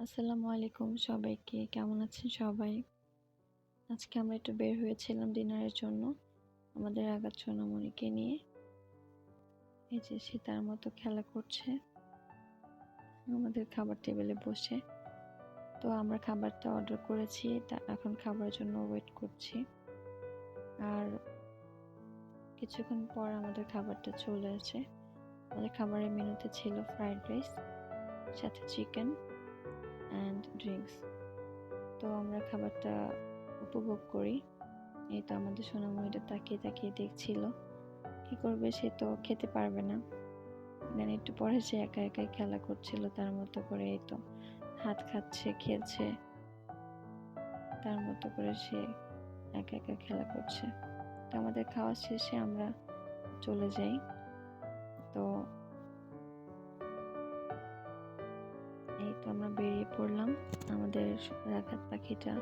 আসসালামু আলাইকুম সবাইকে। কেমন আছেন সবাই? আজকে আমরা একটু বের হয়েছিলাম ডিনারের জন্য আমাদের আগাত সোনামণিকে নিয়ে। এই যে সে তার মতো খেলা করছে। আমাদের খাবার টেবিলে বসে। তো আমরা খাবারটা অর্ডার করেছি। তা এখন খাবারের জন্য ওয়েট করছি। আর কিছুক্ষণ পর আমাদের খাবারটা চলে আসে। আমাদের খাবারের মেনুতে ছিল ফ্রাইড রাইস, সাথে চিকেন অ্যান্ড ড্রিঙ্কস তো আমরা খাবারটা উপভোগ করি। এই তো আমাদের সোনামণিটা তাকিয়ে তাকিয়ে দেখছিল। কি করবে সে তো খেতে পারবে না। দেন একটু পরে সে একা একাই খেলা করছিল তার মতো করে, এই তো হাত খাচ্ছে, খেলছে। তার মতো করে সে একা একা খেলা করছে। তো আমাদের খাওয়া শেষে আমরা চলে যাই। তো এই তো আমরা বেরিয়ে পড়লাম। আমাদের রাখাত পাখিটা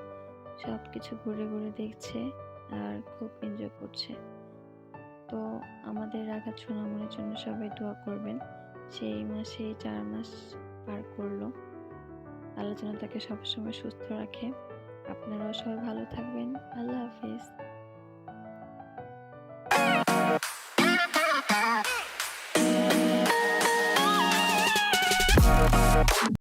সব কিছু ঘুরে ঘুরে দেখছে আর খুব এনজয় করছে। তো আমাদের রাখাত সোনামনির জন্য সবাই দোয়া করবেন। সেই মাসে চার মাস পার করল। আল্লাহ যেন তাকে সবসময় সুস্থ রাখে। আপনারাও সবাই ভালো থাকবেন। আল্লাহ হাফিজ।